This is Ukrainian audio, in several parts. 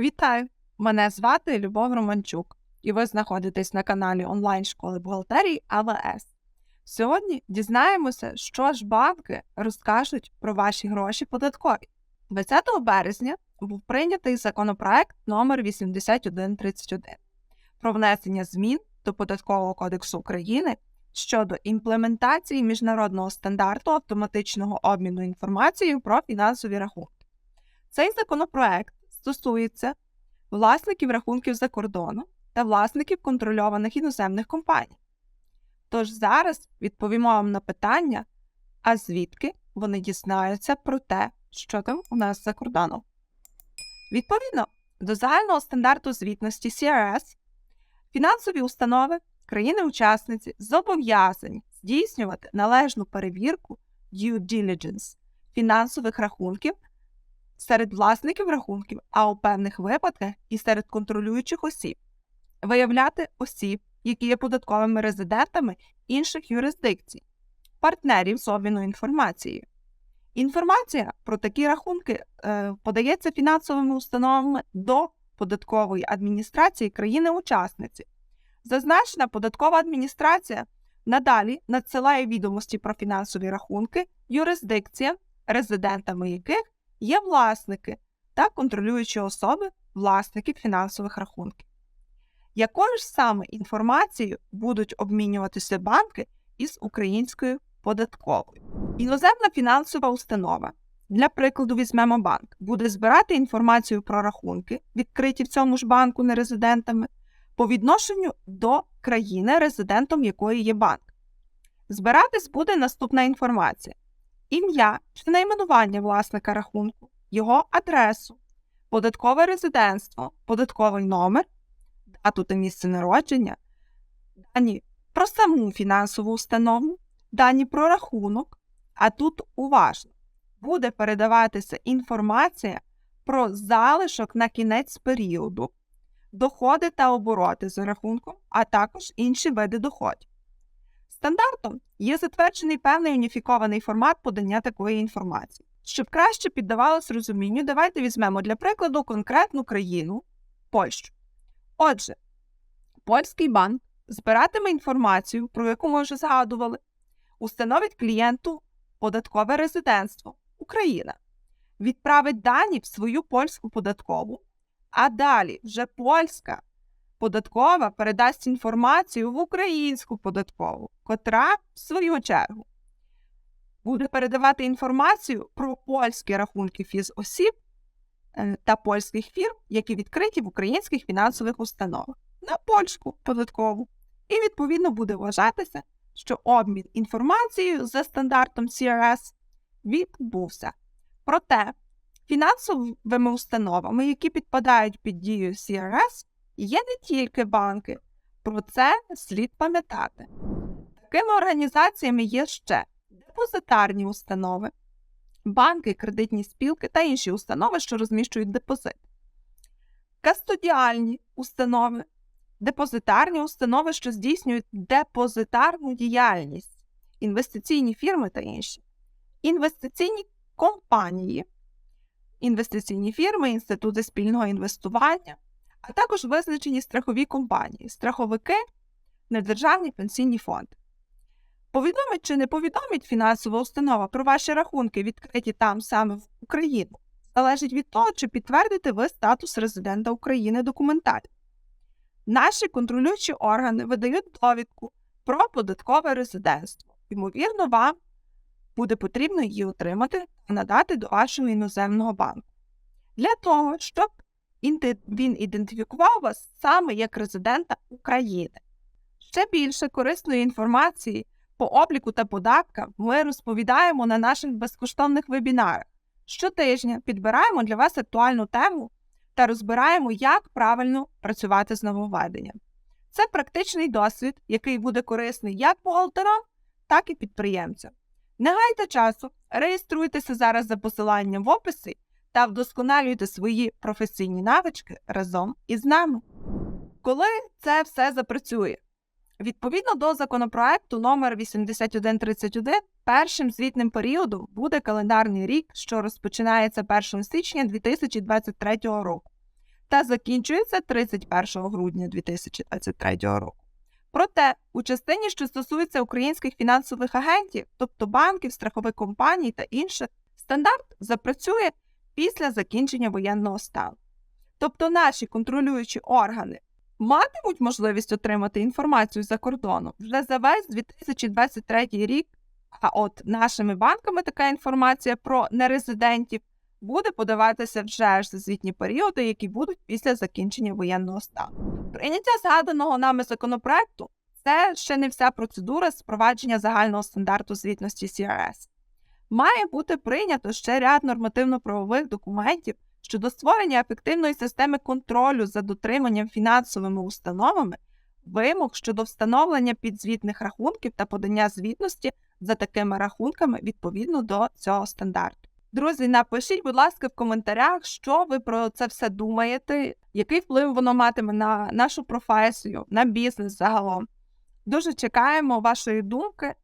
Вітаю! Мене звати Любов Романчук, і ви знаходитесь на каналі онлайн-школи бухгалтерії АВС. Сьогодні дізнаємося, що ж банки розкажуть про ваші гроші податкові. 20 березня був прийнятий законопроект номер 8131 про внесення змін до Податкового кодексу України щодо імплементації міжнародного стандарту автоматичного обміну інформацією про фінансові рахунки. Цей законопроект стосується власників рахунків за кордоном та власників контрольованих іноземних компаній. Тож зараз відповімо вам на питання, а звідки вони дізнаються про те, що там у нас за кордоном. Відповідно до загального стандарту звітності CRS, фінансові установи країни-учасниці зобов'язані здійснювати належну перевірку due diligence фінансових рахунків серед власників рахунків, а у певних випадках і серед контролюючих осіб, виявляти осіб, які є податковими резидентами інших юрисдикцій, партнерів з обміну інформацією. Інформація про такі рахунки е, подається фінансовими установами до податкової адміністрації країни-учасниці. Зазначена податкова адміністрація надалі надсилає відомості про фінансові рахунки юрисдикціям, резидентами яких є власники та контролюючі особи власників фінансових рахунків. Якою ж саме інформацією будуть обмінюватися банки із українською податковою? Іноземна фінансова установа, для прикладу, візьмемо банк, буде збирати інформацію про рахунки, відкриті в цьому ж банку нерезидентами, по відношенню до країни, резидентом якої є банк. Збиратись буде наступна інформація: ім'я чи найменування власника рахунку, його адресу, податкове резидентство, податковий номер, дату та місце народження, дані про саму фінансову установу, дані про рахунок. А тут уважно буде передаватися інформація про залишок на кінець періоду, доходи та обороти за рахунком, а також інші види доходів. Стандартом є затверджений певний уніфікований формат подання такої інформації. Щоб краще піддавалось розумінню, давайте візьмемо для прикладу конкретну країну Польщу. Отже, польський банк збиратиме інформацію, про яку ми вже згадували, установить клієнту податкове резидентство Україна, відправить дані в свою польську податкову, а далі вже польська податкова передасть інформацію в українську податкову, котра, в свою чергу, буде передавати інформацію про польські рахунки фізосіб е, та польських фірм, які відкриті в українських фінансових установах на польську податкову. І, відповідно, буде вважатися, що обмін інформацією за стандартом CRS відбувся. Проте фінансовими установами, які підпадають під дію CRS, є не тільки банки. Про це слід пам'ятати. Такими організаціями є ще депозитарні установи, банки, кредитні спілки та інші установи, що розміщують депозит, кастодіальні установи, депозитарні установи, що здійснюють депозитарну діяльність, інвестиційні фірми та інші, інвестиційні компанії, інвестиційні фірми, інститути спільного інвестування, а також визначені страхові компанії, страховики, недержавні пенсійні фонди. Повідомить чи не повідомить фінансова установа про ваші рахунки, відкриті там саме в Україну, залежить від того, чи підтвердите ви статус резидента України документально. Наші контролюючі органи видають довідку про податкове резидентство. Ймовірно, вам буде потрібно її отримати та надати до вашого іноземного банку. Для того, щоб він ідентифікував вас саме як резидента України. Ще більше корисної інформації по обліку та податкам ми розповідаємо на наших безкоштовних вебінарах. Щотижня підбираємо для вас актуальну тему та розбираємо, як правильно працювати з нововведенням. Це практичний досвід, який буде корисний як бухгалтерам, так і підприємцям. Не гайте часу, реєструйтеся зараз за посиланням в описі та вдосконалюйте свої професійні навички разом із нами. Коли це все запрацює? Відповідно до законопроекту номер 8131 першим звітним періодом буде календарний рік, що розпочинається 1 січня 2023 року, та закінчується 31 грудня 2023 року. Проте, у частині, що стосується українських фінансових агентів, тобто банків, страхових компаній та інших, стандарт запрацює після закінчення воєнного стану. Тобто наші контролюючі органи матимуть можливість отримати інформацію за кордоном вже за весь 2023 рік, а от нашими банками така інформація про нерезидентів буде подаватися вже ж за звітні періоди, які будуть після закінчення воєнного стану. Прийняття згаданого нами законопроекту це ще не вся процедура з впровадження загального стандарту звітності CRS. Має бути прийнято ще ряд нормативно-правових документів щодо створення ефективної системи контролю за дотриманням фінансовими установами, вимог щодо встановлення підзвітних рахунків та подання звітності за такими рахунками відповідно до цього стандарту. Друзі, напишіть, будь ласка, в коментарях, що ви про це все думаєте, який вплив воно матиме на нашу професію, на бізнес загалом. Дуже чекаємо вашої думки.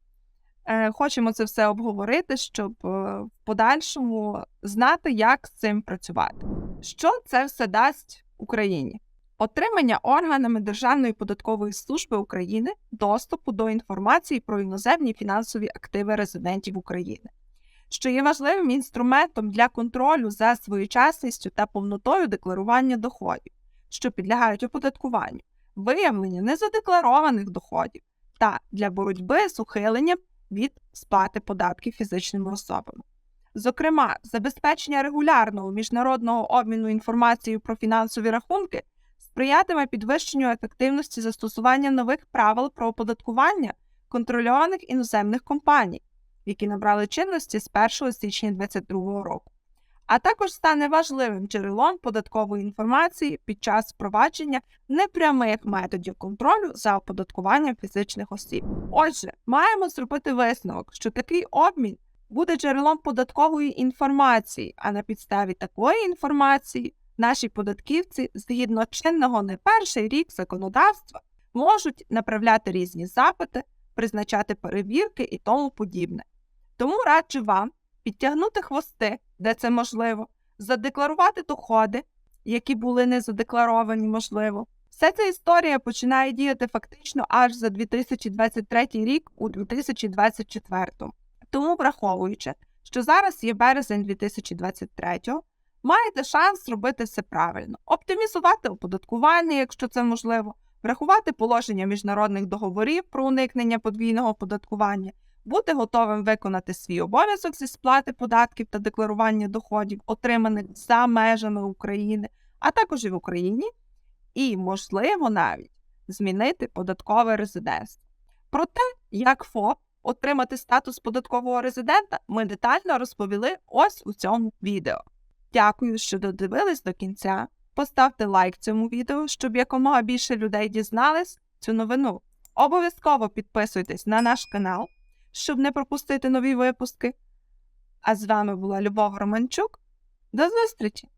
Е, Хочемо це все обговорити, щоб е, в подальшому знати, як з цим працювати. Що це все дасть Україні? Отримання органами Державної податкової служби України доступу до інформації про іноземні фінансові активи резидентів України, що є важливим інструментом для контролю за своєчасністю та повнотою декларування доходів, що підлягають оподаткуванню, виявлення незадекларованих доходів та для боротьби з ухиленням від сплати податків фізичними особами. Зокрема, забезпечення регулярного міжнародного обміну інформацією про фінансові рахунки сприятиме підвищенню ефективності застосування нових правил про оподаткування контрольованих іноземних компаній, які набрали чинності з 1 січня 2022 року, а також стане важливим джерелом податкової інформації під час впровадження непрямих методів контролю за оподаткуванням фізичних осіб. Отже, маємо зробити висновок, що такий обмін буде джерелом податкової інформації, а на підставі такої інформації наші податківці, згідно чинного не перший рік законодавства, можуть направляти різні запити, призначати перевірки і тому подібне. Тому раджу вам підтягнути хвости, де це можливо, задекларувати доходи, які були не задекларовані, можливо. Вся ця історія починає діяти фактично аж за 2023 рік у 2024. Тому, враховуючи, що зараз є березень 2023, маєте шанс зробити все правильно, оптимізувати оподаткування, якщо це можливо, врахувати положення міжнародних договорів про уникнення подвійного оподаткування, бути готовим виконати свій обов'язок зі сплати податків та декларування доходів, отриманих за межами України, а також і в Україні, і, можливо, навіть змінити податкове резидентство. Про те, як ФОП отримати статус податкового резидента, ми детально розповіли ось у цьому відео. Дякую, що додивились до кінця. Поставте лайк цьому відео, щоб якомога більше людей дізнались цю новину. Обов'язково підписуйтесь на наш канал, щоб не пропустити нові випуски. А з вами була Любов Романчук. До зустрічі!